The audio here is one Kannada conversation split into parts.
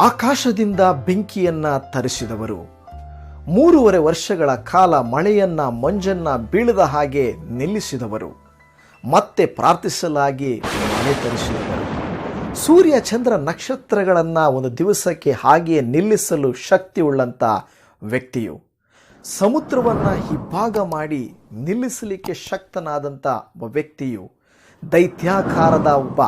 ಆಕಾಶದಿಂದ ಬೆಂಕಿಯನ್ನ ತರಿಸಿದವರು. ಮೂರುವರೆ ವರ್ಷಗಳ ಕಾಲ ಮಳೆಯನ್ನ, ಮಂಜನ್ನ ಬೀಳದ ಹಾಗೆ ನಿಲ್ಲಿಸಿದವರು. ಮತ್ತೆ ಪ್ರಾರ್ಥಿಸಲಾಗಿ ಮಳೆ ತರಿಸಿದವರು ಸೂರ್ಯ ಚಂದ್ರ ನಕ್ಷತ್ರಗಳನ್ನು ಒಂದು ದಿವಸಕ್ಕೆ ಹಾಗೆಯೇ ನಿಲ್ಲಿಸಲು ಶಕ್ತಿ ಉಳ್ಳಂತ ವ್ಯಕ್ತಿಯು. ಸಮುದ್ರವನ್ನು ಹಿಬ್ಬಾಗ ಮಾಡಿ ನಿಲ್ಲಿಸಲಿಕ್ಕೆ ಶಕ್ತನಾದಂಥ ಒಬ್ಬ ವ್ಯಕ್ತಿಯು ದೈತ್ಯಾಕಾರದ ಒಬ್ಬ,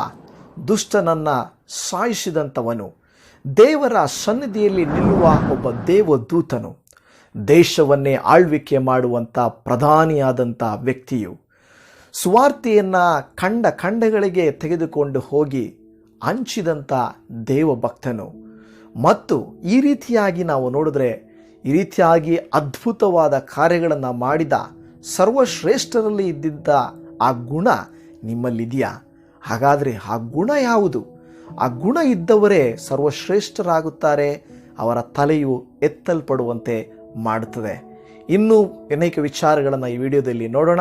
ದುಷ್ಟನನ್ನು ಸಾಯಿಸಿದಂಥವನು ದೇವರ ಸನ್ನಿಧಿಯಲ್ಲಿ ನಿಲ್ಲುವ ಒಬ್ಬ ದೇವದೂತನು. ದೇಶವನ್ನೇ ಆಳ್ವಿಕೆ ಮಾಡುವಂಥ ಪ್ರಧಾನಿಯಾದಂಥ ವ್ಯಕ್ತಿಯು ಸ್ವಾರ್ಥಿಯನ್ನು ಕಂಡ ಖಂಡಗಳಿಗೆ ತೆಗೆದುಕೊಂಡು ಹೋಗಿ ಹಂಚಿದಂಥ ದೇವಭಕ್ತನು. ಮತ್ತು ಈ ರೀತಿಯಾಗಿ ನಾವು ನೋಡಿದ್ರೆ, ಈ ರೀತಿಯಾಗಿ ಅದ್ಭುತವಾದ ಕಾರ್ಯಗಳನ್ನು ಮಾಡಿದ ಸರ್ವಶ್ರೇಷ್ಠರಲ್ಲಿ ಇದ್ದಿದ್ದ ಆ ಗುಣ ನಿಮ್ಮಲ್ಲಿದೆಯಾ? ಹಾಗಾದರೆ ಆ ಗುಣ ಯಾವುದು? ಆ ಗುಣ ಇದ್ದವರೇ ಸರ್ವಶ್ರೇಷ್ಠರಾಗುತ್ತಾರೆ, ಅವರ ತಲೆಯು ಎತ್ತಲ್ಪಡುವಂತೆ ಮಾಡುತ್ತದೆ. ಇನ್ನೂ ಅನೇಕ ವಿಚಾರಗಳನ್ನು ಈ ವಿಡಿಯೋದಲ್ಲಿ ನೋಡೋಣ.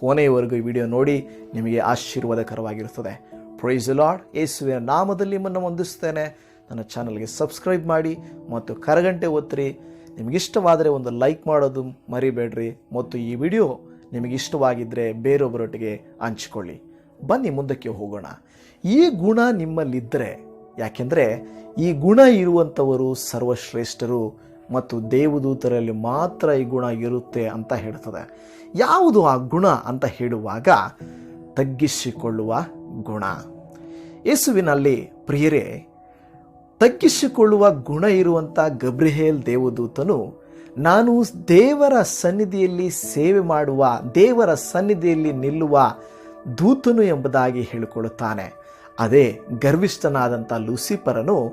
ಕೊನೆಯವರೆಗೂ ಈ ವಿಡಿಯೋ ನೋಡಿ, ನಿಮಗೆ ಆಶೀರ್ವಾದಕರವಾಗಿರುತ್ತದೆ. ಪ್ರೈಸ್ ಲಾರ್ಡ್ ಯೇಸುವಿನ ನಾಮದಲ್ಲಿ ನಿಮ್ಮನ್ನು ಹೊಂದಿಸ್ತೇನೆ ನನ್ನ ಚಾನಲ್ಗೆ ಸಬ್ಸ್ಕ್ರೈಬ್ ಮಾಡಿ ಮತ್ತು ಕರಗಂಟೆ ಒತ್ತಿರಿ. ನಿಮಗಿಷ್ಟವಾದರೆ ಒಂದು ಲೈಕ್ ಮಾಡೋದು ಮರಿಬೇಡ್ರಿ ಮತ್ತು ಈ ವಿಡಿಯೋ ನಿಮಗಿಷ್ಟವಾಗಿದ್ದರೆ ಬೇರೊಬ್ಬರೊಟ್ಟಿಗೆ ಹಂಚಿಕೊಳ್ಳಿ. ಬನ್ನಿ ಮುಂದಕ್ಕೆ ಹೋಗೋಣ. ಈ ಗುಣ ನಿಮ್ಮಲ್ಲಿದ್ದರೆ ಯಾಕೆಂದರೆ ಈ ಗುಣ ಇರುವಂಥವರು ಸರ್ವಶ್ರೇಷ್ಠರು ಮತ್ತು ದೇವದೂತರಲ್ಲಿ ಮಾತ್ರ ಈ ಗುಣ ಇರುತ್ತೆ ಅಂತ ಹೇಳ್ತದೆ. ಯಾವುದು ಆ ಗುಣ ಅಂತ ಹೇಳುವಾಗ ತಗ್ಗಿಸಿಕೊಳ್ಳುವ ಗುಣ. ಯೇಸುವಿನಲ್ಲಿ ಪ್ರಿಯರೇ, ತಗ್ಗಿಸಿಕೊಳ್ಳುವ ಗುಣ ಇರುವಂಥ ಗಬ್ರಿಹೇಲ್ ದೇವದೂತನು ನಾನು ದೇವರ ಸನ್ನಿಧಿಯಲ್ಲಿ ಸೇವೆ ಮಾಡುವ, ದೇವರ ಸನ್ನಿಧಿಯಲ್ಲಿ ನಿಲ್ಲುವ ದೂತನು ಎಂಬುದಾಗಿ ಹೇಳಿಕೊಳ್ಳುತ್ತಾನೆ. ಅದೇ ಗರ್ವಿಷ್ಠನಾದಂಥ ಲೂಸಿಫರನು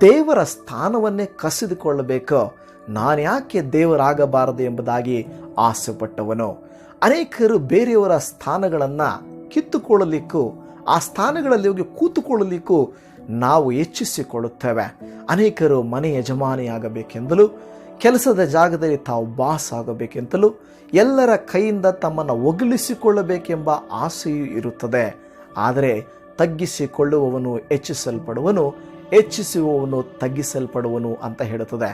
ದೇವರ ಸ್ಥಾನವನ್ನೇ ಕಸಿದುಕೊಳ್ಳಬೇಕು ನಾನ್ಯಾಕೆ ದೇವರಾಗಬಾರದು ಎಂಬುದಾಗಿ ಆಸೆಪಟ್ಟವನು. ಅನೇಕರು ಬೇರೆಯವರ ಸ್ಥಾನಗಳನ್ನು ಕಿತ್ತುಕೊಳ್ಳಲಿಕ್ಕೂ, ಆ ಸ್ಥಾನಗಳಲ್ಲಿ ಹೋಗಿ ಕೂತುಕೊಳ್ಳಲಿಕ್ಕೂ ನಾವು ಹೆಚ್ಚಿಸಿಕೊಳ್ಳುತ್ತೇವೆ ಅನೇಕರು ಮನೆ ಯಜಮಾನಿಯಾಗಬೇಕೆಂದಲೂ, ಕೆಲಸದ ಜಾಗದಲ್ಲಿ ತಾವು ಬಾಸ್ ಆಗಬೇಕೆಂತಲೂ ಎಲ್ಲರ ಕೈಯಿಂದ ತಮ್ಮನ್ನು ಒಗಲಿಸಿಕೊಳ್ಳಬೇಕೆಂಬ ಆಸೆಯೂ ಇರುತ್ತದೆ. ಆದರೆ ತಗ್ಗಿಸಿಕೊಳ್ಳುವವನು ಹೆಚ್ಚಿಸಲ್ಪಡುವನು, ಹೆಚ್ಚಿಸುವವನು ತಗ್ಗಿಸಲ್ಪಡುವನು ಅಂತ ಹೇಳುತ್ತದೆ.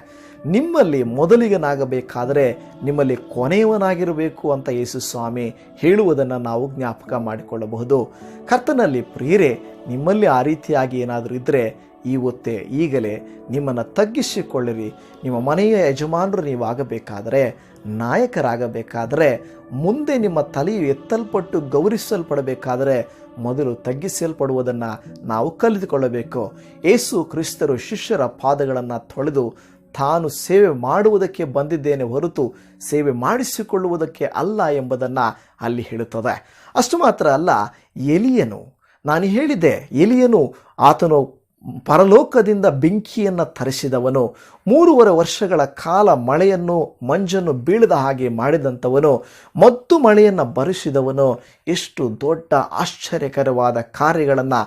ನಿಮ್ಮಲ್ಲಿ ಮೊದಲಿಗನಾಗಬೇಕಾದರೆ ನಿಮ್ಮಲ್ಲಿ ಕೊನೆಯವನಾಗಿರಬೇಕು ಅಂತ ಯೇಸು ಸ್ವಾಮಿ ಹೇಳುವುದನ್ನು ನಾವು ಜ್ಞಾಪಕ ಮಾಡಿಕೊಳ್ಳಬಹುದು. ಕರ್ತನಲ್ಲಿ ಪ್ರಿಯರೇ, ನಿಮ್ಮಲ್ಲಿ ಆ ರೀತಿಯಾಗಿ ಏನಾದರೂ ಇದ್ದರೆ ಈ ಹೊತ್ತೇ ಈಗಲೇ ನಿಮ್ಮನ್ನು ತಗ್ಗಿಸಿಕೊಳ್ಳಿರಿ. ನಿಮ್ಮ ಮನೆಯ ಯಜಮಾನರು ನೀವು ಆಗಬೇಕಾದರೆ ನಾಯಕರಾಗಬೇಕಾದರೆ ಮುಂದೆ ನಿಮ್ಮ ತಲೆಯು ಎತ್ತಲ್ಪಟ್ಟು ಗೌರವಿಸಲ್ಪಡಬೇಕಾದರೆ ಮೊದಲು ತಗ್ಗಿಸಲ್ಪಡುವುದನ್ನು ನಾವು ಕಲಿತುಕೊಳ್ಳಬೇಕು. ಏಸು ಕ್ರಿಸ್ತರು ಶಿಷ್ಯರ ಪಾದಗಳನ್ನು ತೊಳೆದು ತಾನು ಸೇವೆ ಮಾಡುವುದಕ್ಕೆ ಬಂದಿದ್ದೇನೆ ಹೊರತು ಸೇವೆ ಮಾಡಿಸಿಕೊಳ್ಳುವುದಕ್ಕೆ ಅಲ್ಲ ಎಂಬುದನ್ನು ಅಲ್ಲಿ ಹೇಳುತ್ತದೆ. ಅಷ್ಟು ಮಾತ್ರ ಅಲ್ಲ, ಎಲಿಯನು, ನಾನು ಹೇಳಿದ್ದೆ, ಎಲಿಯನು ಆತನು ಪರಲೋಕದಿಂದ ಬೆಂಕಿಯನ್ನು ತರಿಸಿದವನು, ಮೂರುವರೆ ವರ್ಷಗಳ ಕಾಲ ಮಳೆಯನ್ನು, ಮಂಜನ್ನು ಬೀಳದ ಹಾಗೆ ಮಾಡಿದಂಥವನು ಮತ್ತು ಮಳೆಯನ್ನು ಬರಿಸಿದವನು. ಎಷ್ಟು ದೊಡ್ಡ ಆಶ್ಚರ್ಯಕರವಾದ ಕಾರ್ಯಗಳನ್ನು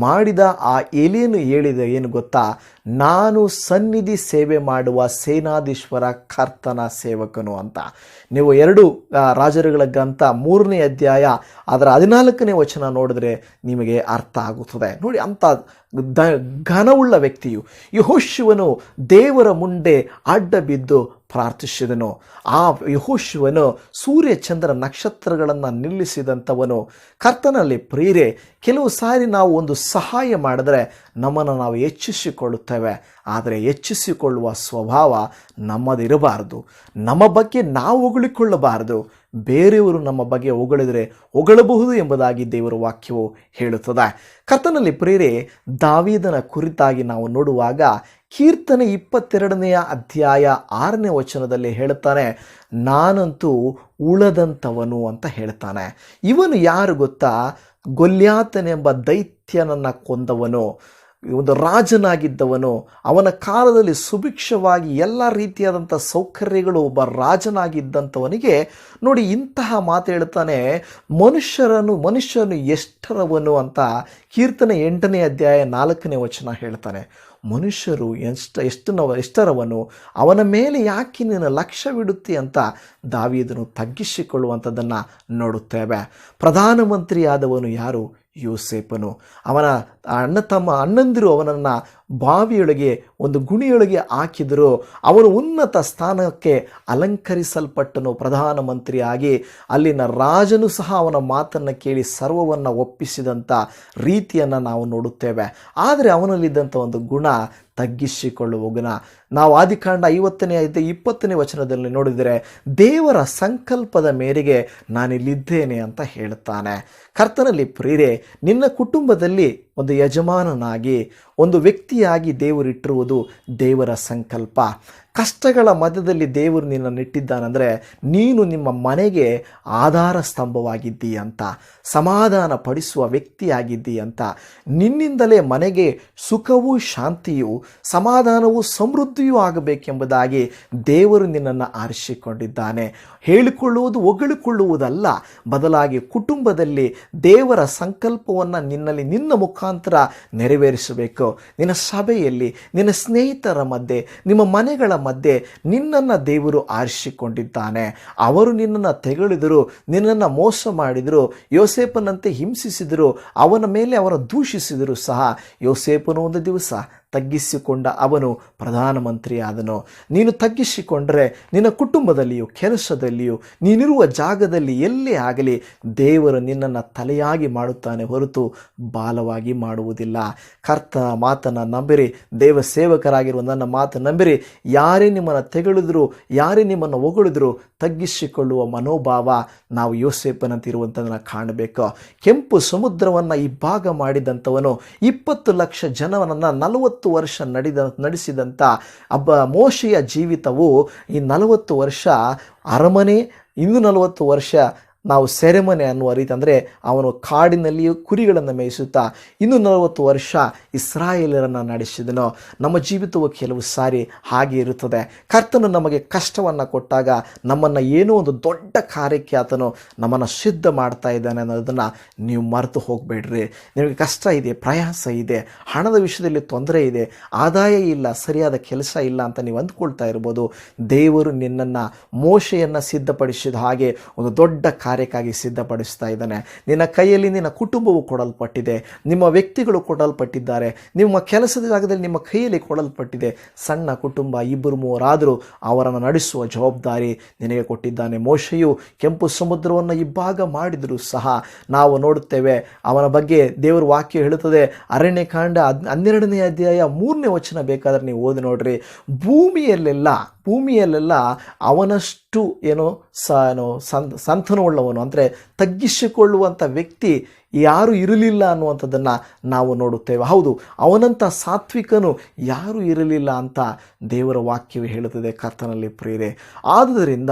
ಮಾಡಿದ ಆ ಎಲೆಯನ್ನು ಹೇಳಿದ ಏನು ಗೊತ್ತಾ? ನಾನು ಸನ್ನಿಧಿ ಸೇವೆ ಮಾಡುವ ಸೇನಾಧೀಶ್ವರ ಕರ್ತನ ಸೇವಕನು ಅಂತ. ನೀವು ಎರಡು ರಾಜರುಗಳ ಗ್ರಂಥ ಮೂರನೇ ಅಧ್ಯಾಯ, ಅದರ ಹದಿನಾಲ್ಕನೇ ವಚನ ನೋಡಿದ್ರೆ ನಿಮಗೆ ಅರ್ಥ ಆಗುತ್ತದೆ. ನೋಡಿ, ಅಂಥ ದ ಘನವುಳ್ಳ ವ್ಯಕ್ತಿಯು ಯಹೋಶಿವನು ದೇವರ ಮುಂದೆ ಅಡ್ಡ ಬಿದ್ದು ಪ್ರಾರ್ಥಿಸಿದನು. ಆ ಯಹೋಶಿವನು ಸೂರ್ಯ ಚಂದ್ರ ನಕ್ಷತ್ರಗಳನ್ನು ನಿಲ್ಲಿಸಿದಂಥವನು. ಕರ್ತನಲ್ಲಿ ಪ್ರೀರೆ ಕೆಲವು ಸಾರಿ ನಾವು ಒಂದು ಸಹಾಯ ಮಾಡಿದ್ರೆ ನಮ್ಮನ್ನು ನಾವು ಹೆಚ್ಚಿಸಿಕೊಳ್ಳುತ್ತೇವೆ. ಆದರೆ ಹೆಚ್ಚಿಸಿಕೊಳ್ಳುವ ಸ್ವಭಾವ ನಮ್ಮದಿರಬಾರದು. ನಮ್ಮ ಬಗ್ಗೆ ನಾವು ಹೊಗಳಿಕೊಳ್ಳಬಾರದು ಬೇರೆಯವರು ನಮ್ಮ ಬಗ್ಗೆ ಹೊಗಳಿದರೆ ಹೊಗಳಬಹುದು ಎಂಬುದಾಗಿ ದೇವರ ವಾಕ್ಯವು ಹೇಳುತ್ತದೆ. ಕರ್ತನಲ್ಲಿ ಪ್ರೇರೆ, ದಾವೀದನ ಕುರಿತಾಗಿ ನಾವು ನೋಡುವಾಗ ಕೀರ್ತನೆ ಇಪ್ಪತ್ತೆರಡನೆಯ ಅಧ್ಯಾಯ ಆರನೇ ವಚನದಲ್ಲಿ ಹೇಳುತ್ತಾನೆ, ನಾನಂತೂ ಉಳದಂಥವನು ಅಂತ ಹೇಳ್ತಾನೆ ಇವನು ಯಾರು ಗೊತ್ತಾ? ಗೊಲ್ಯಾತನೆಂಬ ದೈತ್ಯನನ್ನು ಕೊಂದವನು. ಒಂದು ರಾಜನಾಗಿದ್ದವನು, ಅವನ ಕಾಲದಲ್ಲಿ ಸುಭಿಕ್ಷವಾಗಿ ಎಲ್ಲ ರೀತಿಯಾದಂಥ ಸೌಕರ್ಯಗಳು ಒಬ್ಬ ರಾಜನಾಗಿದ್ದಂಥವನಿಗೆ, ನೋಡಿ ಇಂತಹ ಮಾತು ಹೇಳ್ತಾನೆ ಮನುಷ್ಯರನ್ನು, ಮನುಷ್ಯನು ಎಷ್ಟರವನು ಅಂತ ಕೀರ್ತನೆ ಎಂಟನೇ ಅಧ್ಯಾಯ ನಾಲ್ಕನೇ ವಚನ ಹೇಳ್ತಾನೆ. ಮನುಷ್ಯರು ಎಷ್ಟು ಎಷ್ಟು ಎಷ್ಟರವನು, ಅವನ ಮೇಲೆ ಯಾಕೆ ನೀನು ಲಕ್ಷ್ಯವಿಡುತ್ತಿ ಅಂತ ದಾವಿದನು ತಗ್ಗಿಸಿಕೊಳ್ಳುವಂಥದ್ದನ್ನು ನೋಡುತ್ತೇವೆ. ಪ್ರಧಾನಮಂತ್ರಿಯಾದವನು ಯಾರು? ಯೋಸೇಪನು ಅವನ ಅಣ್ಣ ತಮ್ಮ ಅಣ್ಣಂದಿರು ಅವನನ್ನು ಬಾವಿಯೊಳಗೆ, ಒಂದು ಗುಣಿಯೊಳಗೆ ಹಾಕಿದರು. ಅವನು ಉನ್ನತ ಸ್ಥಾನಕ್ಕೆ ಅಲಂಕರಿಸಲ್ಪಟ್ಟನು ಪ್ರಧಾನಮಂತ್ರಿಯಾಗಿ. ಅಲ್ಲಿನ ರಾಜನು ಸಹ ಅವನ ಮಾತನ್ನು ಕೇಳಿ ಸರ್ವವನ್ನು ಒಪ್ಪಿಸಿದಂಥ ರೀತಿಯನ್ನು ನಾವು ನೋಡುತ್ತೇವೆ. ಆದರೆ ಅವನಲ್ಲಿದ್ದಂಥ ಒಂದು ಗುಣ ತಗ್ಗಿಸಿಕೊಳ್ಳುವ ಗುಣ. ನಾವು ಆದಿಕಾಂಡ ಐವತ್ತನೇ ಐದು ಇಪ್ಪತ್ತನೇ ವಚನದಲ್ಲಿ ನೋಡಿದರೆ, ದೇವರ ಸಂಕಲ್ಪದ ಮೇರೆಗೆ ನಾನಿಲ್ಲಿದ್ದೇನೆ ಅಂತ ಹೇಳುತ್ತಾನೆ. ಕರ್ತನಲ್ಲಿ ಪ್ರೇರೆ ನಿನ್ನ ಕುಟುಂಬದಲ್ಲಿ ಒಂದು ಯಜಮಾನನಾಗಿ ಒಂದು ವ್ಯಕ್ತಿಯಾಗಿ ದೇವರಿಟ್ಟಿರುವುದು ದೇವರ ಸಂಕಲ್ಪ. ಕಷ್ಟಗಳ ಮಧ್ಯದಲ್ಲಿ ದೇವರು ನಿನ್ನ ನೆಟ್ಟಿದ್ದಾನಂದರೆ ನೀನು ನಿಮ್ಮ ಮನೆಗೆ ಆಧಾರ ಸ್ತಂಭವಾಗಿದ್ದೀ ಅಂತ ಸಮಾಧಾನ ಪಡಿಸುವ ವ್ಯಕ್ತಿಯಾಗಿದ್ದೀ ಅಂತ ನಿನ್ನಿಂದಲೇ ಮನೆಗೆ ಸುಖವೂ ಶಾಂತಿಯೂ, ಸಮಾಧಾನವೂ ಸಮೃದ್ಧಿಯೂ ಆಗಬೇಕೆಂಬುದಾಗಿ ದೇವರು ನಿನ್ನನ್ನು ಆರಿಸಿಕೊಂಡಿದ್ದಾನೆ. ಹೇಳಿಕೊಳ್ಳುವುದು ಒಗಳಿಕೊಳ್ಳುವುದಲ್ಲ ಬದಲಾಗಿ ಕುಟುಂಬದಲ್ಲಿ ದೇವರ ಸಂಕಲ್ಪವನ್ನು ನಿನ್ನಲ್ಲಿ ನಿನ್ನ ಮುಖಾಂತರ ನೆರವೇರಿಸಬೇಕು. ನಿನ್ನ ಸಭೆಯಲ್ಲಿ, ನಿನ್ನ ಸ್ನೇಹಿತರ ಮಧ್ಯೆ, ನಿಮ್ಮ ಮನೆಗಳ ಮಧ್ಯೆ ನಿನ್ನನ್ನು ದೇವರು ಆರಿಸಿಕೊಂಡಿದ್ದಾನೆ. ಅವರು ನಿನ್ನನ್ನು ತೆಗಳಿದರು, ನಿನ್ನನ್ನು ಮೋಸ ಮಾಡಿದರು ಯೋಸೇಪನಂತೆ ಹಿಂಸಿಸಿದರು, ಅವನ ಮೇಲೆ ಅವರ ದೂಷಿಸಿದರು ಸಹ. ಯೋಸೇಪನು ಒಂದು ದಿವಸ ತಗ್ಗಿಸಿಕೊಂಡ ಅವನು ಪ್ರಧಾನಮಂತ್ರಿ ಆದನು ನೀನು ತಗ್ಗಿಸಿಕೊಂಡರೆ ನಿನ್ನ ಕುಟುಂಬದಲ್ಲಿಯೂ, ಕೆಲಸದಲ್ಲಿಯೂ, ನೀನಿರುವ ಜಾಗದಲ್ಲಿ ಎಲ್ಲೇ ಆಗಲಿ ದೇವರು ನಿನ್ನನ್ನು ತಲೆಯಾಗಿ ಮಾಡುತ್ತಾನೆ ಹೊರತು ಬಾಲವಾಗಿ ಮಾಡುವುದಿಲ್ಲ. ಕರ್ತ ಮಾತನ್ನು ನಂಬಿರಿ ದೇವ ಸೇವಕರಾಗಿರುವ ನನ್ನ ಮಾತು ನಂಬಿರಿ. ಯಾರೇ ನಿಮ್ಮನ್ನು ತೆಗಳಿದ್ರು, ಯಾರೇ ನಿಮ್ಮನ್ನು ಹೊಗಳಿದ್ರು ತಗ್ಗಿಸಿಕೊಳ್ಳುವ ಮನೋಭಾವ ನಾವು ಯೋಸೇಪನಂತಿರುವಂಥದ್ದನ್ನು ಕಾಣಬೇಕು. ಕೆಂಪು ಸಮುದ್ರವನ್ನು ಇಬ್ಬಾಗ ಮಾಡಿದಂಥವನು ಇಪ್ಪತ್ತು ಲಕ್ಷ ಜನವನ್ನು ನಲವತ್ತು ವರ್ಷ ನಡೆದ ನಡೆಸಿದಂಥ ಅಬ್ಬ ಮೋಶೆಯ ಜೀವಿತವು ಈ ನಲವತ್ತು ವರ್ಷ ಅರಮನೆ ಇನ್ನೂ ನಲವತ್ತು ವರ್ಷ ನಾವು ಸೆರೆಮನೆ ಅನ್ನುವ ರೀತಿ ಅಂದರೆ ಅವನು ಕಾಡಿನಲ್ಲಿಯೂ ಕುರಿಗಳನ್ನು ಮೇಯಿಸುತ್ತಾ ಇನ್ನೂ ನಲವತ್ತು ವರ್ಷ ಇಸ್ರಾಯೇಲರನ್ನು ನಡೆಸಿದನು. ನಮ್ಮ ಜೀವಿತವು ಕೆಲವು ಸಾರಿ ಹಾಗೆ ಇರುತ್ತದೆ. ಕರ್ತನು ನಮಗೆ ಕಷ್ಟವನ್ನು ಕೊಟ್ಟಾಗ ನಮ್ಮನ್ನು ಏನೋ ಒಂದು ದೊಡ್ಡ ಕಾರ್ಯಕ್ಕೆ ಆತನು ನಮ್ಮನ್ನು ಸಿದ್ಧ ಮಾಡ್ತಾ ಇದ್ದಾನೆ ಅನ್ನೋದನ್ನು ನೀವು ಮರೆತು ಹೋಗಬೇಡ್ರಿ. ನಿಮಗೆ ಕಷ್ಟ ಇದೆ, ಪ್ರಯಾಸ ಇದೆ, ಹಣದ ವಿಷಯದಲ್ಲಿ ತೊಂದರೆ ಇದೆ, ಆದಾಯ ಇಲ್ಲ, ಸರಿಯಾದ ಕೆಲಸ ಇಲ್ಲ ಅಂತ ನೀವು ಅಂದ್ಕೊಳ್ತಾ ಇರ್ಬೋದು. ದೇವರು ನಿನ್ನನ್ನು ಮೋಶೆಯನ್ನು ಸಿದ್ಧಪಡಿಸಿದ ಹಾಗೆ ಒಂದು ದೊಡ್ಡ ಕಾರ್ಯಕ್ಕಾಗಿ ಸಿದ್ಧಪಡಿಸ್ತಾ ಇದ್ದಾನೆ. ನಿನ್ನ ಕೈಯಲ್ಲಿ ನಿನ್ನ ಕುಟುಂಬವು ಕೊಡಲ್ಪಟ್ಟಿದೆ. ನಿಮ್ಮ ವ್ಯಕ್ತಿಗಳು ಕೊಡಲ್ಪಟ್ಟಿದ್ದಾರೆ. ನಿಮ್ಮ ಕೆಲಸದ ಜಾಗದಲ್ಲಿ ನಿಮ್ಮ ಕೈಯಲ್ಲಿ ಕೊಡಲ್ಪಟ್ಟಿದೆ. ಸಣ್ಣ ಕುಟುಂಬ, ಇಬ್ಬರು ಮೂವರಾದರೂ ಅವರನ್ನು ನಡೆಸುವ ಜವಾಬ್ದಾರಿ ನಿನಗೆ ಕೊಟ್ಟಿದ್ದಾನೆ. ಮೋಶೆಯು ಕೆಂಪು ಸಮುದ್ರವನ್ನು ಇಬ್ಬಾಗ ಮಾಡಿದರೂ ಸಹ ನಾವು ನೋಡುತ್ತೇವೆ. ಅವನ ಬಗ್ಗೆ ದೇವರ ವಾಕ್ಯ ಹೇಳುತ್ತದೆ. ಅರಣ್ಯಕಾಂಡ ಹನ್ನೆರಡನೇ ಅಧ್ಯಾಯ ಮೂರನೇ ವಚನ ಬೇಕಾದರೆ ನೀವು ಓದಿ ನೋಡ್ರಿ. ಭೂಮಿಯಲ್ಲೆಲ್ಲ ಭೂಮಿಯಲ್ಲೆಲ್ಲ ಅವನಷ್ಟು ಏನೋ ಸ, ಏನೋ ಸಂತ, ಸಂತನವುಳ್ಳವನು, ಅಂದರೆ ತಗ್ಗಿಸಿಕೊಳ್ಳುವಂಥ ವ್ಯಕ್ತಿ ಯಾರು ಇರಲಿಲ್ಲ ಅನ್ನುವಂಥದ್ದನ್ನು ನಾವು ನೋಡುತ್ತೇವೆ. ಹೌದು, ಅವನಂಥ ಸಾತ್ವಿಕನು ಯಾರು ಇರಲಿಲ್ಲ ಅಂತ ದೇವರ ವಾಕ್ಯವು ಹೇಳುತ್ತದೆ ಕರ್ತನಲ್ಲಿ ಪ್ರೇರೆ ಆದುದರಿಂದ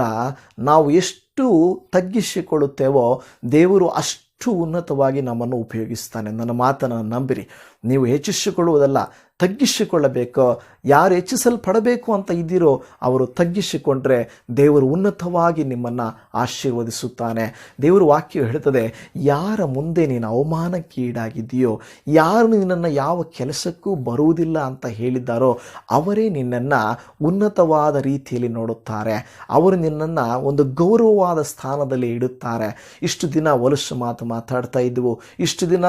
ನಾವು ಎಷ್ಟು ತಗ್ಗಿಸಿಕೊಳ್ಳುತ್ತೇವೋ ದೇವರು ಅಷ್ಟು ಉನ್ನತವಾಗಿ ನಮ್ಮನ್ನು ಉಪಯೋಗಿಸ್ತಾನೆ. ನನ್ನ ಮಾತನ್ನು ನಂಬಿರಿ. ನೀವು ಹೆಚ್ಚಿಸಿಕೊಳ್ಳುವುದಲ್ಲ ತಗ್ಗಿಸಿಕೊಳ್ಳಬೇಕು, ಯಾರು ಹೆಚ್ಚಿಸಲ್ಪಡಬೇಕು ಅಂತ ಇದ್ದೀರೋ ಅವರು ತಗ್ಗಿಸಿಕೊಂಡ್ರೆ ದೇವರು ಉನ್ನತವಾಗಿ ನಿಮ್ಮನ್ನು ಆಶೀರ್ವದಿಸುತ್ತಾನೆ. ದೇವರು ವಾಕ್ಯ ಹೇಳ್ತದೆ, ಯಾರ ಮುಂದೆ ನೀನು ಅವಮಾನಕ್ಕೀಡಾಗಿದೆಯೋ ಯಾರು ನಿನ್ನನ್ನು ಯಾವ ಕೆಲಸಕ್ಕೂ ಬರುವುದಿಲ್ಲ ಅಂತ ಹೇಳಿದ್ದಾರೋ, ಅವರೇ ನಿನ್ನನ್ನು ಉನ್ನತವಾದ ರೀತಿಯಲ್ಲಿ ನೋಡುತ್ತಾರೆ. ಅವರು ನಿನ್ನನ್ನು ಒಂದು ಗೌರವವಾದ ಸ್ಥಾನದಲ್ಲಿ ಇಡುತ್ತಾರೆ. ಇಷ್ಟು ದಿನ ಹೊಲಸು ಮಾತು ಮಾತಾಡ್ತಾ ಇದ್ದವು ಇಷ್ಟು ದಿನ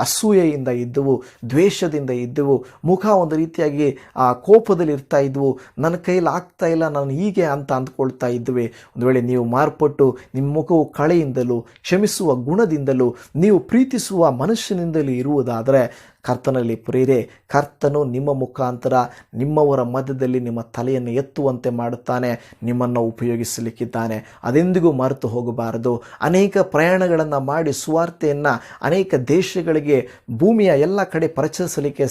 ಅಸೂಯೆಯಿಂದ ಇದ್ದವು, ದ್ವೇಷದಿಂದ ಇದ್ದವು, ಮುಖ ಒಂದು ರೀತಿಯಾಗಿ, ಆ, ಕೋಪದಲ್ಲಿ ಇರ್ತಾ ಇದ್ವು. ನನ್ನ ಕೈಯಲ್ಲಿ ಆಗ್ತಾ ಇಲ್ಲ, ನಾನು ಹೀಗೆ ಅಂತ ಅಂದ್ಕೊಳ್ತಾ ಇದ್ವಿ ಒಂದು ವೇಳೆ ನೀವು ಮಾರ್ಪಟ್ಟು ನಿಮ್ಮ ಮುಖವು ಕಳೆಯಿಂದಲೂ, ಕ್ಷಮಿಸುವ ಗುಣದಿಂದಲೂ, ನೀವು ಪ್ರೀತಿಸುವ ಮನುಷ್ಯನಿಂದಲೂ ಇರುವುದಾದರೆ ಕರ್ತನಲ್ಲಿ ಪ್ರಿಯರೇ, ಕರ್ತನು ನಿಮ್ಮ ಮುಖಾಂತರ ನಿಮ್ಮವರ ಮಧ್ಯದಲ್ಲಿ ನಿಮ್ಮ ತಲೆಯನ್ನು ಎತ್ತುವಂತೆ ಮಾಡುತ್ತಾನೆ, ನಿಮ್ಮನ್ನು ಉಪಯೋಗಿಸಲಿಕ್ಕಿದ್ದಾನೆ. ಅದೆಂದಿಗೂ ಮರೆತು ಹೋಗಬಾರದು. ಅನೇಕ ಪ್ರಯಾಣಗಳನ್ನು ಮಾಡಿ ಸುವಾರ್ತೆಯನ್ನು ಅನೇಕ ದೇಶಗಳಿಗೆ, ಭೂಮಿಯ ಎಲ್ಲ ಕಡೆ ಪರಿಚಯಿಸಲಿಕ್ಕೆ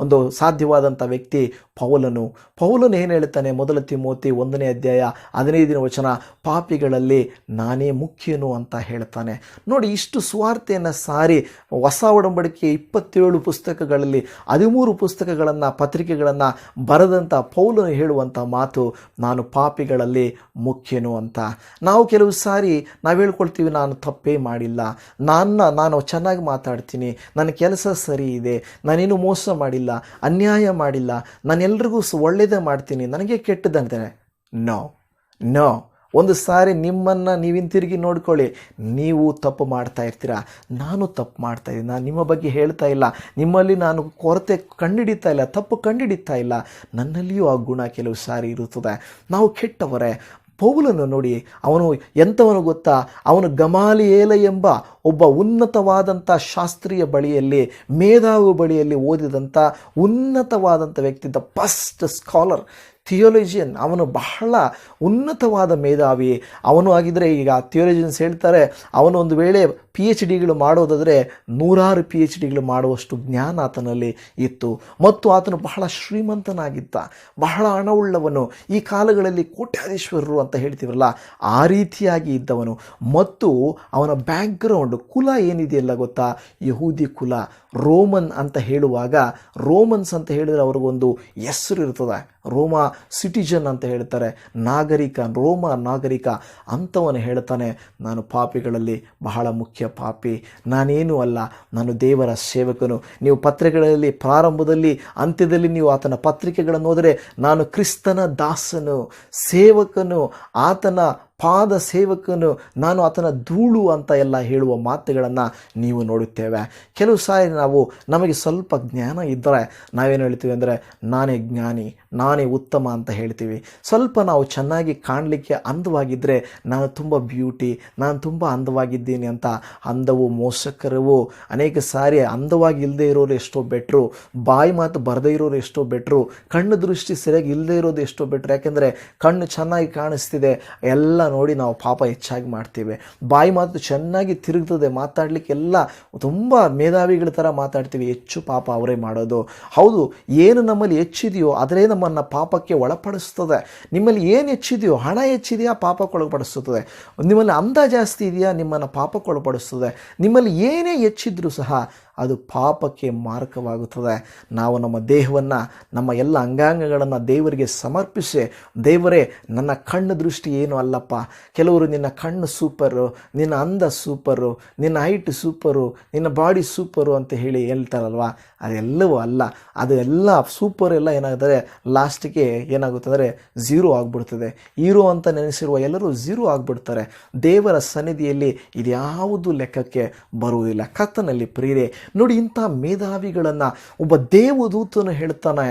ಒಂದು ಸಾಧ್ಯವಾದಂಥ ವ್ಯಕ್ತಿ ಪೌಲನು. ಪೌಲನು ಏನು ಹೇಳ್ತಾನೆ? ಮೊದಲ ತಿಮೋತಿ ಒಂದನೇ ಅಧ್ಯಾಯ ಹದಿನೈದಿನ ವಚನ, ಪಾಪಿಗಳಲ್ಲಿ ನಾನೇ ಮುಖ್ಯನು ಅಂತ ಹೇಳ್ತಾನೆ. ನೋಡಿ, ಇಷ್ಟು ಸುವಾರ್ತೆಯನ್ನು ಸಾರಿ, ಹೊಸ ಒಡಂಬಡಿಕೆ ಇಪ್ಪತ್ತೇಳು ಪುಸ್ತಕಗಳಲ್ಲಿ, ಹದಿಮೂರು ಪುಸ್ತಕಗಳನ್ನು, ಪತ್ರಿಕೆಗಳನ್ನು ಬರೆದಂಥ ಪೌಲನು ಹೇಳುವಂಥ ಮಾತು ನಾನು ಪಾಪಿಗಳಲ್ಲಿ ಮುಖ್ಯನು ಅಂತ. ನಾವು ಕೆಲವು ಸಾರಿ ನಾವು ಹೇಳ್ಕೊಳ್ತೀವಿ, ನಾನು ತಪ್ಪೇ ಮಾಡಿಲ್ಲ. ನನ್ನ, ನಾನು ಚೆನ್ನಾಗಿ ಮಾತಾಡ್ತೀನಿ. ನನ್ನ ಕೆಲಸ ಸರಿ ಇದೆ. ನಾನೇನು ಮೋಸ ಮಾಡಿಲ್ಲ. ಅನ್ಯಾಯ ಮಾಡಿಲ್ಲ. ನಾನು ಎಲ್ಲರಿಗೂ ಸ ಒಳ್ಳೆಯದೇ ಮಾಡ್ತೀನಿ. ನನಗೆ ಕೆಟ್ಟದಂತೇನೆ ನೋ ನೋ ಒಂದು ಸಾರಿ ನಿಮ್ಮನ್ನು ನೀವು ಹಿಂತಿರುಗಿ ನೋಡ್ಕೊಳ್ಳಿ. ನೀವು ತಪ್ಪು ಮಾಡ್ತಾ ಇರ್ತೀರಾ? ನಾನು ತಪ್ಪು ಮಾಡ್ತಾ ಇದ್ದೀನಿ. ನಾನು ನಿಮ್ಮ ಬಗ್ಗೆ ಹೇಳ್ತಾ ಇಲ್ಲ. ನಿಮ್ಮಲ್ಲಿ ನಾನು ಕೊರತೆ ಕಂಡುಹಿಡಿತಾ ಇಲ್ಲ, ತಪ್ಪು ಕಂಡುಹಿಡಿತಾ ಇಲ್ಲ. ನನ್ನಲ್ಲಿಯೂ ಆ ಗುಣ ಕೆಲವು ಸಾರಿ ಇರುತ್ತದೆ. ನಾವು ಕೆಟ್ಟವರೇ. ಪೌಲನ್ನು ನೋಡಿ, ಅವನು ಎಂಥವನು ಗೊತ್ತಾ? ಅವನು ಗಮಾಲಿಯೇಲ ಎಂಬ ಒಬ್ಬ ಉನ್ನತವಾದಂಥ ಶಾಸ್ತ್ರೀಯ ಬಳಿಯಲ್ಲಿ, ಮೇಧಾವಿ ಬಳಿಯಲ್ಲಿ ಓದಿದಂಥ ಉನ್ನತವಾದಂಥ ವ್ಯಕ್ತಿ ದ ಫಸ್ಟ್ ಸ್ಕಾಲರ್ ಥಿಯೋಲಜಿಯನ್ ಅವನು ಬಹಳ ಉನ್ನತವಾದ ಮೇಧಾವಿ. ಅವನು ಆಗಿದ್ದರೆ ಈಗ ಥಿಯೋಲಜಿಯನ್ಸ್ ಹೇಳ್ತಾರೆ ಅವನು ಒಂದು ವೇಳೆ ಪಿ ಎಚ್ ಡಿಗಳು ಮಾಡೋದಾದರೆ ನೂರಾರು ಪಿ ಎಚ್ ಡಿಗಳು ಮಾಡುವಷ್ಟು ಜ್ಞಾನ ಆತನಲ್ಲಿ ಇತ್ತು. ಮತ್ತು ಆತನು ಬಹಳ ಶ್ರೀಮಂತನಾಗಿದ್ದ, ಬಹಳ ಹಣವುಳ್ಳವನು, ಈ ಕಾಲಗಳಲ್ಲಿ ಕೋಟ್ಯಾಧೀಶ್ವರರು ಅಂತ ಹೇಳ್ತೀವಲ್ಲ, ಆ ರೀತಿಯಾಗಿ ಇದ್ದವನು. ಮತ್ತು ಅವನ ಬ್ಯಾಕ್ಗ್ರೌಂಡ್ ಕುಲ ಏನಿದೆಯಲ್ಲ ಗೊತ್ತಾ? ಯಹೂದಿ ಕುಲ, ರೋಮನ್ ಅಂತ ಹೇಳುವಾಗ, ರೋಮನ್ಸ್ ಅಂತ ಹೇಳಿದರೆ ಅವ್ರಿಗೊಂದು ಹೆಸರು ಇರ್ತದೆ. ರೋಮಾ ಸಿಟಿಜನ್ ಅಂತ ಹೇಳ್ತಾರೆ. ನಾಗರಿಕ, ರೋಮ ನಾಗರಿಕ ಅಂತವನು ಹೇಳ್ತಾನೆ, ನಾನು ಪಾಪಿಗಳಲ್ಲಿ ಬಹಳ ಮುಖ್ಯ ಪಾಪಿ. ನಾನೇನು ಅಲ್ಲ, ನಾನು ದೇವರ ಸೇವಕನು. ನೀವು ಪತ್ರಿಕೆಗಳಲ್ಲಿ, ಪ್ರಾರಂಭದಲ್ಲಿ, ಅಂತ್ಯದಲ್ಲಿ ನೀವು ಆತನ ಪತ್ರಿಕೆಗಳನ್ನು ಹೋದರೆ ನಾನು ಕ್ರಿಸ್ತನ ದಾಸನು, ಸೇವಕನು, ಆತನ ಪಾದ ಸೇವಕನು ನಾನು ಆತನ ಧೂಳು ಅಂತ ಎಲ್ಲ ಹೇಳುವ ಮಾತುಗಳನ್ನು ನೀವು ನೋಡುತ್ತೇವೆ. ಕೆಲವು ಸಾರಿ ನಾವು ನಮಗೆ ಸ್ವಲ್ಪ ಜ್ಞಾನ ಇದ್ದರೆ ನಾವೇನು ಹೇಳ್ತೀವಿ ಅಂದರೆ, ನಾನೇ ಜ್ಞಾನಿ, ನಾನೇ ಉತ್ತಮ ಅಂತ ಹೇಳ್ತೀವಿ. ಸ್ವಲ್ಪ ನಾವು ಚೆನ್ನಾಗಿ ಕಾಣಲಿಕ್ಕೆ ಅಂದವಾಗಿದ್ದರೆ ನಾನು ತುಂಬ ಬ್ಯೂಟಿ, ನಾನು ತುಂಬ ಅಂದವಾಗಿದ್ದೀನಿ ಅಂತ ಅಂದವು ಮೋಸಕರವು, ಅನೇಕ ಸಾರಿ ಅಂದವಾಗಿ ಇಲ್ಲದೆ ಇರೋರು ಎಷ್ಟೋ ಬೆಟ್ರು, ಬಾಯಿ ಮಾತು ಬರದೇ ಇರೋರು ಎಷ್ಟೋ ಬೆಟ್ರು, ಕಣ್ಣು ದೃಷ್ಟಿ ಸರಿಯಾಗಿ ಇಲ್ಲದೆ ಇರೋದು ಎಷ್ಟೋ ಬೆಟ್ರು. ಯಾಕೆಂದರೆ, ಕಣ್ಣು ಚೆನ್ನಾಗಿ ಕಾಣಿಸ್ತಿದೆ, ಎಲ್ಲ ನೋಡಿ ನಾವು ಪಾಪ ಹೆಚ್ಚಾಗಿ ಮಾಡ್ತೇವೆ. ಬಾಯಿ ಮಾತು ಚೆನ್ನಾಗಿ ತಿರುಗ್ತದೆ ಮಾತಾಡಲಿಕ್ಕೆಲ್ಲ ತುಂಬ ಮೇಧಾವಿಗಳ ಥರ ಮಾತಾಡ್ತೀವಿ. ಹೆಚ್ಚು ಪಾಪ ಅವರೇ ಮಾಡೋದು. ಹೌದು, ಏನು ನಮ್ಮಲ್ಲಿ ಹೆಚ್ಚಿದೆಯೋ ಅದರೇ ನಮ್ಮನ್ನು ಪಾಪಕ್ಕೆ ಒಳಪಡಿಸ್ತದೆ. ನಿಮ್ಮಲ್ಲಿ ಏನು ಹೆಚ್ಚಿದೆಯೋ ಹಣ ಹೆಚ್ಚಿದೆಯಾ ಪಾಪಕ್ಕೆ ಒಳಪಡಿಸ್ತದೆ. ನಿಮ್ಮಲ್ಲಿ ಅಂದ ಜಾಸ್ತಿ ಇದೆಯಾ ನಿಮ್ಮನ್ನು ಪಾಪಕ್ಕೆ ಒಳಪಡಿಸ್ತದೆ. ನಿಮ್ಮಲ್ಲಿ ಏನೇ ಹೆಚ್ಚಿದ್ರೂ ಸಹ ಅದು ಪಾಪಕ್ಕೆ ಮಾರಕವಾಗುತ್ತದೆ. ನಾವು ನಮ್ಮ ದೇಹವನ್ನು, ನಮ್ಮ ಎಲ್ಲ ಅಂಗಾಂಗಗಳನ್ನು ದೇವರಿಗೆ ಸಮರ್ಪಿಸಿ, ದೇವರೇ, ನನ್ನ ಕಣ್ಣು ದೃಷ್ಟಿ ಏನು ಅಲ್ಲಪ್ಪ? ಕೆಲವರು ನಿನ್ನ ಕಣ್ಣು ಸೂಪರು, ನಿನ್ನ ಅಂದ ಸೂಪರು, ನಿನ್ನ ಹೈಟ್ ಸೂಪರು, ನಿನ್ನ ಬಾಡಿ ಸೂಪರು ಅಂತ ಹೇಳಿ ಹೇಳ್ತಾರಲ್ವ? ಅದೆಲ್ಲವೂ ಅಲ್ಲ. ಅದು ಎಲ್ಲ ಸೂಪರ್ ಎಲ್ಲ ಏನಾಗ್ತದೆ? ಲಾಸ್ಟಿಗೆ ಏನಾಗುತ್ತದೆ ಝೀರೋ ಆಗಿಬಿಡ್ತದೆ. ಹೀರೋ ಅಂತ ನೆನೆಸಿರುವ ಎಲ್ಲರೂ ಝೀರೋ ಆಗಿಬಿಡ್ತಾರೆ. ದೇವರ ಸನ್ನಿಧಿಯಲ್ಲಿ ಇದ್ಯಾವುದು ಲೆಕ್ಕಕ್ಕೆ ಬರುವುದಿಲ್ಲ. ಕತ್ತನಲ್ಲಿ ಪ್ರೀರೆ ನೋಡಿ, ಇಂಥ ಮೇಧಾವಿಗಳನ್ನು ಒಬ್ಬ ದೇವದೂತನು ಹೇಳ್ತಾನೆ,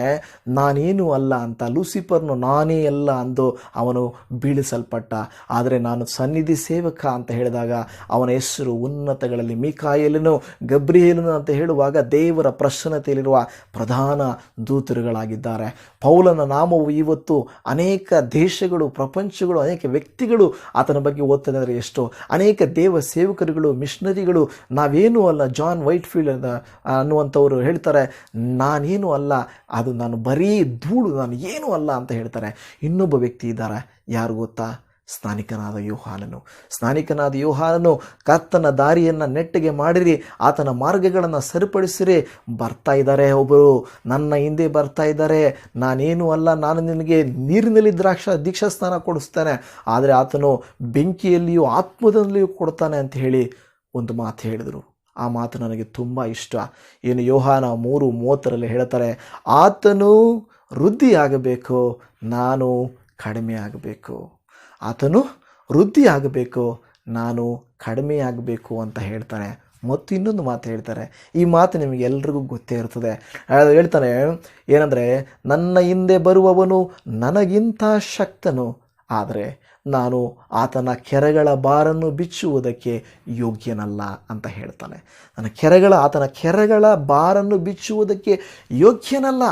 ನಾನೇನು ಅಲ್ಲ ಅಂತ. ಲೂಸಿಫರ್ನು ನಾನೇ ಅಲ್ಲ ಅಂದು ಅವನು ಬೀಳಿಸಲ್ಪಟ್ಟ. ಆದರೆ ನಾನು ಸನ್ನಿಧಿ ಸೇವಕ ಅಂತ ಹೇಳಿದಾಗ ಅವನ ಹೆಸರು ಉನ್ನತಗಳಲ್ಲಿ ಮೀಕಾಯಲನು, ಗಬ್ರಿಯೇಲನು ಅಂತ ಹೇಳುವಾಗ ದೇವರ ಪ್ರಸನ್ನತೆಯಲ್ಲಿರುವ ಪ್ರಧಾನ ದೂತರುಗಳಾಗಿದ್ದಾರೆ. ಪೌಲನ ನಾಮವು ಇವತ್ತು ಅನೇಕ ದೇಶಗಳು, ಪ್ರಪಂಚಗಳು, ಅನೇಕ ವ್ಯಕ್ತಿಗಳು ಆತನ ಬಗ್ಗೆ ಓದ್ತದೆ ಎಷ್ಟು ಅನೇಕ ದೇವ ಸೇವಕರುಗಳು ಮಿಷನರಿಗಳು, ನಾವೇನು ಅಲ್ಲ. ಜಾನ್ ವೈಟ್ ಫೀಲ್ಡ್ ಅನ್ನುವಂಥವ್ರು ಹೇಳ್ತಾರೆ, ನಾನೇನು ಅಲ್ಲ, ಅದು ನಾನು ಬರೀ ಧೂಳು, ನಾನು ಏನೂ ಅಲ್ಲ ಅಂತ ಹೇಳ್ತಾರೆ. ಇನ್ನೊಬ್ಬ ವ್ಯಕ್ತಿ ಇದ್ದಾರೆ, ಯಾರು ಗೊತ್ತಾ? ಸ್ನಾನಿಕನಾದ ಯೋಹಾನನು. ಸ್ನಾನಿಕನಾದ ಯೋಹಾನನು, ಕರ್ತನ ದಾರಿಯನ್ನು ನೆಟ್ಟಿಗೆ ಮಾಡಿರಿ, ಆತನ ಮಾರ್ಗಗಳನ್ನು ಸರಿಪಡಿಸಿರಿ. ಬರ್ತಾ ಇದ್ದಾರೆ ಒಬ್ಬರು ನನ್ನ ಹಿಂದೆ ಬರ್ತಾ ಇದ್ದಾರೆ. ನಾನೇನು ಅಲ್ಲ, ನಾನು ನಿನಗೆ ನೀರಿನಲ್ಲಿ ದ್ರಾಕ್ಷ ದೀಕ್ಷಾ ಸ್ನಾನ ಕೊಡಿಸ್ತಾನೆ. ಆದರೆ ಆತನು ಬೆಂಕಿಯಲ್ಲಿಯೂ ಆತ್ಮದಲ್ಲಿಯೂ ಕೊಡ್ತಾನೆ ಅಂತ ಹೇಳಿ ಒಂದು ಮಾತು ಹೇಳಿದರು. ಆ ಮಾತು ನನಗೆ ತುಂಬ ಇಷ್ಟ. ಏನು ಯೋಹಾನ ಮೂರು ಮೂವತ್ತರಲ್ಲಿ ಹೇಳ್ತಾರೆ, ಆತನು ವೃದ್ಧಿಯಾಗಬೇಕು, ನಾನು ಕಡಿಮೆ ಆಗಬೇಕು ಆತನು ವೃದ್ಧಿ ಆಗಬೇಕು ನಾನು ಕಡಿಮೆ ಆಗಬೇಕು ಅಂತ ಹೇಳ್ತಾರೆ. ಮತ್ತು ಇನ್ನೊಂದು ಮಾತು ಹೇಳ್ತಾರೆ, ಈ ಮಾತು ನಿಮಗೆ ಎಲ್ರಿಗೂ ಗೊತ್ತೇ ಇರ್ತದೆ. ಹೇಳ್ತಾರೆ ಏನಂದರೆ, ನನ್ನ ಹಿಂದೆ ಬರುವವನು ನನಗಿಂತ ಶಕ್ತನು ಆದರೆ ನಾನು ಆತನ ಕೆರೆಗಳ ಬಾರನ್ನು ಬಿಚ್ಚುವುದಕ್ಕೆ ಯೋಗ್ಯನಲ್ಲ ಅಂತ ಹೇಳ್ತಾನೆ. ನನ್ನ ಕೆರೆಗಳ, ಆತನ ಕೆರೆಗಳ ಬಾರನ್ನು ಬಿಚ್ಚುವುದಕ್ಕೆ ಯೋಗ್ಯನಲ್ಲ.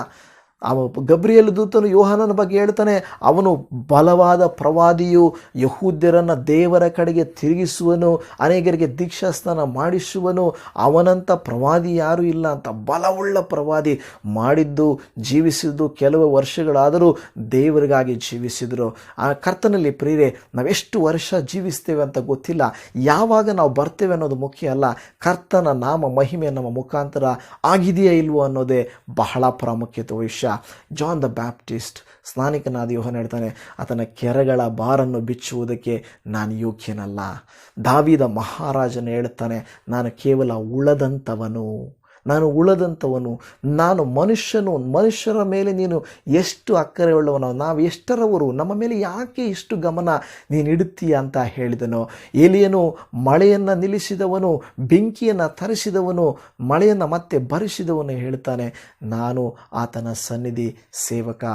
ಅವ ಗಬ್ರಿಯಲ್ ದೂತನು ಯೋಹಾನನ ಬಗ್ಗೆ ಹೇಳ್ತಾನೆ, ಅವನು ಬಲವಾದ ಪ್ರವಾದಿಯು ಯಹೂದ್ಯರನ್ನು ದೇವರ ಕಡೆಗೆ ತಿರುಗಿಸುವನು ಅನೇಕರಿಗೆ ದೀಕ್ಷಾಸ್ನಾನ ಮಾಡಿಸುವನು ಅವನಂಥ ಪ್ರವಾದಿ ಯಾರೂ ಇಲ್ಲ ಅಂತ ಬಲವುಳ್ಳ ಪ್ರವಾದಿ ಮಾಡಿದ್ದು, ಜೀವಿಸಿದ್ದು ಕೆಲವು ವರ್ಷಗಳಾದರೂ ದೇವರಿಗಾಗಿ ಜೀವಿಸಿದರು. ಆ ಕರ್ತನಲ್ಲಿ ಪ್ರೇರೆ ನಾವೆಷ್ಟು ವರ್ಷ ಜೀವಿಸ್ತೇವೆ ಅಂತ ಗೊತ್ತಿಲ್ಲ. ಯಾವಾಗ ನಾವು ಬರ್ತೇವೆ ಅನ್ನೋದು ಮುಖ್ಯ ಅಲ್ಲ. ಕರ್ತನ ನಾಮ ಮಹಿಮೆ ನಮ್ಮ ಮುಖಾಂತರ ಆಗಿದೆಯಾ ಇಲ್ವೋ ಅನ್ನೋದೇ ಬಹಳ ಪ್ರಾಮುಖ್ಯತೆ ವಿಷಯ ಜಾನ್ ದ ಬ್ಯಾಪ್ಟಿಸ್ಟ್ ಸ್ನಾನಿಕನಾದ ಯೋಹನ್ ಹೇಳ್ತಾನೆ, ಆತನ ಕೆರೆಗಳ ಬಾರನ್ನು ಬಿಚ್ಚುವುದಕ್ಕೆ ನಾನು ಯೋಗ್ಯನಲ್ಲ. ದಾವಿದ ಮಹಾರಾಜನ ಹೇಳ್ತಾನೆ, ನಾನು ಕೇವಲ ಉಳದಂಥವನು ನಾನು ಉಳದಂಥವನು, ನಾನು ಮನುಷ್ಯನು, ಮನುಷ್ಯರ ಮೇಲೆ ನೀನು ಎಷ್ಟು ಅಕ್ಕರೆ ಉಳ್ಳವನು ನಾವು ಎಷ್ಟರವರು, ನಮ್ಮ ಮೇಲೆ ಯಾಕೆ ಇಷ್ಟು ಗಮನ ನೀನು ಇಡುತ್ತೀಯ ಅಂತ ಹೇಳಿದನು. ಎಲಿಯನು ಮಳೆಯನ್ನು ನಿಲ್ಲಿಸಿದವನು, ಬೆಂಕಿಯನ್ನು ತರಿಸಿದವನು, ಮಳೆಯನ್ನು ಮತ್ತೆ ಭರಿಸಿದವನು ಹೇಳ್ತಾನೆ, ನಾನು ಆತನ ಸನ್ನಿಧಿ ಸೇವಕ.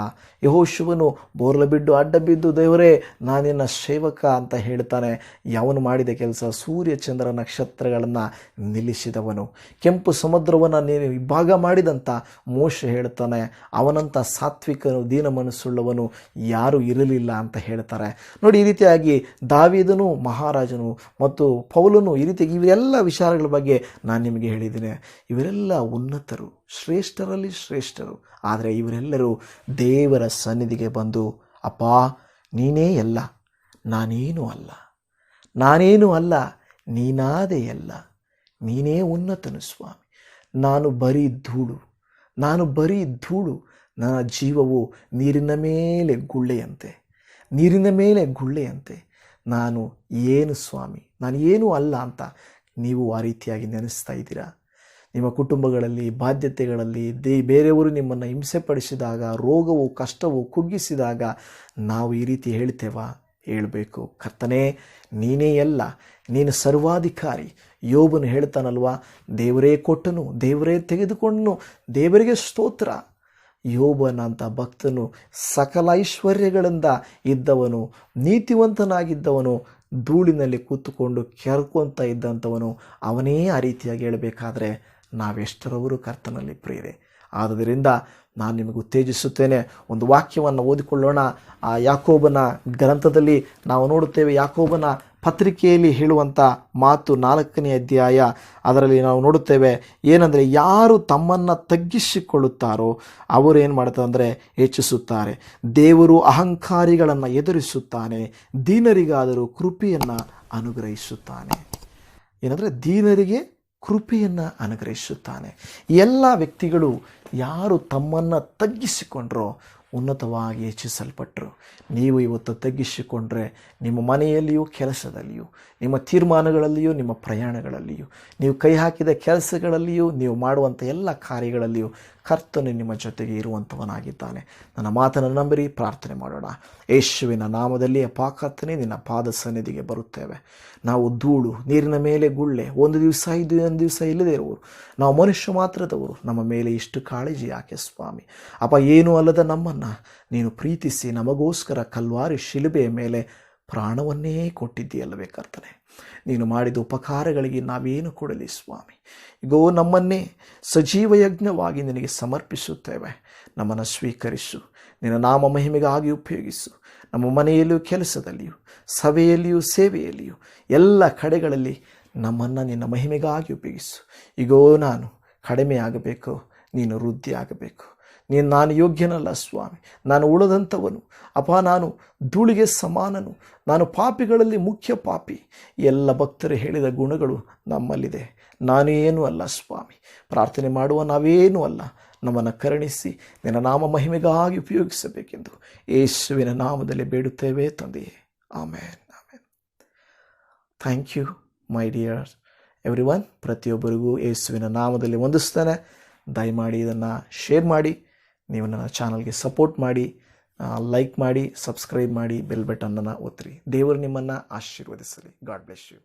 ಯಹೋಶುವನು ಬೋರ್ಲ ಬಿದ್ದು ಅಡ್ಡ ಬಿದ್ದು, ದೇವರೇ ನಾನಿನ್ನ ಸೇವಕ ಅಂತ ಹೇಳ್ತಾನೆ. ಯಾವನು ಮಾಡಿದ ಕೆಲಸ ಸೂರ್ಯ ಚಂದ್ರ ನಕ್ಷತ್ರಗಳನ್ನು ನಿಲ್ಲಿಸಿದವನು. ಕೆಂಪು ಸಮುದ್ರವನ್ನು ನೀನು ವಿಭಾಗ ಮಾಡಿದಂಥ ಮೋಶ ಹೇಳ್ತಾನೆ ಅವನಂಥ ಸಾತ್ವಿಕನು, ದೀನ ಮನಸ್ಸುಳ್ಳವನು ಯಾರೂ ಇರಲಿಲ್ಲ ಅಂತ ಹೇಳ್ತಾರೆ. ನೋಡಿ, ಈ ರೀತಿಯಾಗಿ ದಾವಿದನು, ಮಹಾರಾಜನು ಮತ್ತು ಪೌಲನು ಈ ರೀತಿ ಇವೆಲ್ಲ ವಿಚಾರಗಳ ಬಗ್ಗೆ ನಾನು ನಿಮಗೆ ಹೇಳಿದ್ದೇನೆ. ಇವರೆಲ್ಲ ಉನ್ನತರು, ಶ್ರೇಷ್ಠರಲ್ಲಿ ಶ್ರೇಷ್ಠರು, ಆದರೆ ಇವರೆಲ್ಲರೂ ದೇವರ ಸನ್ನಿಧಿಗೆ ಬಂದು, ಅಪ್ಪ, ನೀನೇ ಎಲ್ಲ, ನಾನೇನು ಅಲ್ಲ ನಾನೇನು ಅಲ್ಲ, ನೀನಾದೆ ಎಲ್ಲ, ನೀನೇ ಉನ್ನತನು ಸ್ವಾಮಿ. ನಾನು ಬರೀ ಧೂಳು, ನಾನು ಬರೀ ಧೂಳು. ನನ್ನ ಜೀವವು ನೀರಿನ ಮೇಲೆ ಗುಳ್ಳೆಯಂತೆ, ನೀರಿನ ಮೇಲೆ ಗುಳ್ಳೆಯಂತೆ. ನಾನು ಏನು ಸ್ವಾಮಿ, ನಾನು ಏನೂ ಅಲ್ಲ ಅಂತ ನೀವು ಆ ರೀತಿಯಾಗಿ ನೆನೆಸ್ತಾ ಇದ್ದೀರಾ? ನಿಮ್ಮ ಕುಟುಂಬಗಳಲ್ಲಿ, ಬಾಧ್ಯತೆಗಳಲ್ಲಿ, ದೇ, ಬೇರೆಯವರು ನಿಮ್ಮನ್ನು ಹಿಂಸೆಪಡಿಸಿದಾಗ, ರೋಗವು, ಕಷ್ಟವು ಕುಗ್ಗಿಸಿದಾಗ ನಾವು ಈ ರೀತಿ ಹೇಳ್ತೇವಾ? ಹೇಳಬೇಕು. ಕರ್ತನೇ, ನೀನೇ ಎಲ್ಲ. ನೀನು ಸರ್ವಾಧಿಕಾರಿ. ಯೋಬನು ಹೇಳ್ತಾನಲ್ವಾ, ದೇವರೇ ಕೊಟ್ಟನು, ದೇವರೇ ತೆಗೆದುಕೊಂಡನು, ದೇವರಿಗೆ ಸ್ತೋತ್ರ. ಯೋಬನಂಥ ಭಕ್ತನು ಸಕಲ ಐಶ್ವರ್ಯಗಳಿಂದ ಇದ್ದವನು, ನೀತಿವಂತನಾಗಿದ್ದವನು, ಧೂಳಿನಲ್ಲಿ ಕೂತುಕೊಂಡು ಕೆರ್ಕೊಂತ ಇದ್ದಂಥವನು, ಅವನೇ ಆ ರೀತಿಯಾಗಿ ಹೇಳಬೇಕಾದ್ರೆ ನಾವೆಷ್ಟರವರು ಕರ್ತನಲ್ಲಿ ಪ್ರಿಯರೇ. ಆದುದರಿಂದ ನಾನು ನಿಮಗೆ ಉತ್ತೇಜಿಸುತ್ತೇನೆ. ಒಂದು ವಾಕ್ಯವನ್ನು ಓದಿಕೊಳ್ಳೋಣ. ಆ ಯಾಕೋಬನ ಗ್ರಂಥದಲ್ಲಿ ನಾವು ನೋಡುತ್ತೇವೆ ಯಾಕೋಬನ ಪತ್ರಿಕೆಯಲ್ಲಿ ಹೇಳುವಂಥ ಮಾತು ನಾಲ್ಕನೇ ಅಧ್ಯಾಯ. ಅದರಲ್ಲಿ ನಾವು ನೋಡುತ್ತೇವೆ, ಏನಂದರೆ ಯಾರು ತಮ್ಮನ್ನು ತಗ್ಗಿಸಿಕೊಳ್ಳುತ್ತಾರೋ ಅವರು ಏನು ಮಾಡ್ತಾರೆ ಅಂದರೆ ಹೆಚ್ಚಿಸುತ್ತಾರೆ. ದೇವರು ಅಹಂಕಾರಿಗಳನ್ನು ಎದುರಿಸುತ್ತಾನೆ, ದೀನರಿಗಾದರೂ ಕೃಪೆಯನ್ನು ಅನುಗ್ರಹಿಸುತ್ತಾನೆ. ಏನಂದರೆ ದೀನರಿಗೆ ಕೃಪೆಯನ್ನು ಅನುಗ್ರಹಿಸುತ್ತಾನೆ. ಎಲ್ಲ ವ್ಯಕ್ತಿಗಳು ಯಾರು ತಮ್ಮನ್ನು ತಗ್ಗಿಸಿಕೊಂಡ್ರೋ ಉನ್ನತವಾಗಿ ಹೆಚ್ಚಿಸಲ್ಪಟ್ಟರು ನೀವು ಇವತ್ತು ತಗ್ಗಿಸಿಕೊಂಡ್ರೆ ನಿಮ್ಮ ಮನೆಯಲ್ಲಿಯೂ, ಕೆಲಸದಲ್ಲಿಯೂ, ನಿಮ್ಮ ತೀರ್ಮಾನಗಳಲ್ಲಿಯೂ, ನಿಮ್ಮ ಪ್ರಯಾಣಗಳಲ್ಲಿಯೂ, ನೀವು ಕೈ ಹಾಕಿದ ಕೆಲಸಗಳಲ್ಲಿಯೂ, ನೀವು ಮಾಡುವಂಥ ಎಲ್ಲ ಕಾರ್ಯಗಳಲ್ಲಿಯೂ ಕರ್ತನು ನಿಮ್ಮ ಜೊತೆಗೆ ಇರುವಂಥವನಾಗಿದ್ದಾನೆ. ನನ್ನ ಮಾತನ್ನು ನಂಬಿರಿ, ಪ್ರಾರ್ಥನೆ ಮಾಡೋಣ. ಯೇಸುವಿನ ನಾಮದಲ್ಲಿ ಅಪಾಕರ್ತನೆ, ನಿನ್ನ ಪಾದ ಸನ್ನಿಧಿಗೆ ಬರುತ್ತೇವೆ. ನಾವು ಧೂಳು, ನೀರಿನ ಮೇಲೆ ಗುಳ್ಳೆ, ಒಂದು ದಿವಸ ಇದ್ದು ಒಂದು ದಿವಸ ಇಲ್ಲದೆ ಇರುವರು. ನಾವು ಮನುಷ್ಯ ಮಾತ್ರದವರು, ನಮ್ಮ ಮೇಲೆ ಇಷ್ಟು ಕಾಳಜಿ ಯಾಕೆ ಸ್ವಾಮಿ? ಅಪ್ಪ, ಏನೂ ಅಲ್ಲದ ನಮ್ಮನ್ನು ನೀನು ಪ್ರೀತಿಸಿ ನಮಗೋಸ್ಕರ ಕಲ್ವಾರಿ ಶಿಲುಬೆಯ ಮೇಲೆ ಪ್ರಾಣವನ್ನೇ ಕೊಟ್ಟಿದ್ದೀಯಲ್ಲವೇ ಕರ್ತನೆ? ನೀನು ಮಾಡಿದ ಉಪಕಾರಗಳಿಗೆ ನಾವೇನು ಕೊಡಲಿ ಸ್ವಾಮಿ? ಇಗೋ, ನಮ್ಮನ್ನೇ ಸಜೀವ ಯಜ್ಞವಾಗಿ ನಿನಗೆ ಸಮರ್ಪಿಸುತ್ತೇವೆ. ನಮ್ಮನ್ನು ಸ್ವೀಕರಿಸು. ನಿನ್ನ ನಾಮ ಮಹಿಮೆಗಾಗಿ ಉಪಯೋಗಿಸು. ನಮ್ಮ ಮನೆಯಲ್ಲಿಯೂ ಕೆಲಸದಲ್ಲಿಯೂ, ಸಭೆಯಲ್ಲಿಯೂ, ಸೇವೆಯಲ್ಲಿಯೂ, ಎಲ್ಲ ಕಡೆಗಳಲ್ಲಿ ನಮ್ಮನ್ನು ನಿನ್ನ ಮಹಿಮೆಗಾಗಿ ಉಪಯೋಗಿಸು. ಇಗೋ, ನಾನು ಕಡಿಮೆ ಆಗಬೇಕು ನೀನು ವೃದ್ಧಿ ಆಗಬೇಕು ನೀನು ನಾನು ಯೋಗ್ಯನಲ್ಲ ಸ್ವಾಮಿ. ನಾನು ಉಳದಂಥವನು. ಅಪ್ಪ, ನಾನು ಧೂಳಿಗೆ ಸಮಾನನು. ನಾನು ಪಾಪಿಗಳಲ್ಲಿ ಮುಖ್ಯ ಪಾಪಿ. ಎಲ್ಲ ಭಕ್ತರು ಹೇಳಿದ ಗುಣಗಳು ನಮ್ಮಲ್ಲಿದೆ. ನಾನು ಏನು ಅಲ್ಲ ಸ್ವಾಮಿ. ಪ್ರಾರ್ಥನೆ ಮಾಡುವ ನಾವೇನೂ ಅಲ್ಲ. ನಮ್ಮನ್ನು ಕರುಣಿಸಿ ನಿನ್ನ ನಾಮ ಮಹಿಮೆಗಾಗಿ ಉಪಯೋಗಿಸಬೇಕೆಂದು ಯೇಸುವಿನ ನಾಮದಲ್ಲಿ ಬೇಡುತ್ತೇವೆ ತಂದೆಯೇ. ಆಮೇನ್ ಆಮೇನ್. Thank you my dear every one ಪ್ರತಿಯೊಬ್ಬರಿಗೂ ಯೇಸುವಿನ ನಾಮದಲ್ಲಿ ವಂದಿಸ್ತಾನೆ. ದಯಮಾಡಿ ಇದನ್ನು ಶೇರ್ ಮಾಡಿ. ನೀವು ನನ್ನ ಚಾನಲ್ಗೆ ಸಪೋರ್ಟ್ ಮಾಡಿ ಲೈಕ್ ಮಾಡಿ ಸಬ್ಸ್ಕ್ರೈಬ್ ಮಾಡಿ ಬೆಲ್ ಬಟನ್ನನ್ನು ಒತ್ತಿರಿ ದೇವರು ನಿಮ್ಮನ್ನು ಆಶೀರ್ವದಿಸಲಿ. God bless you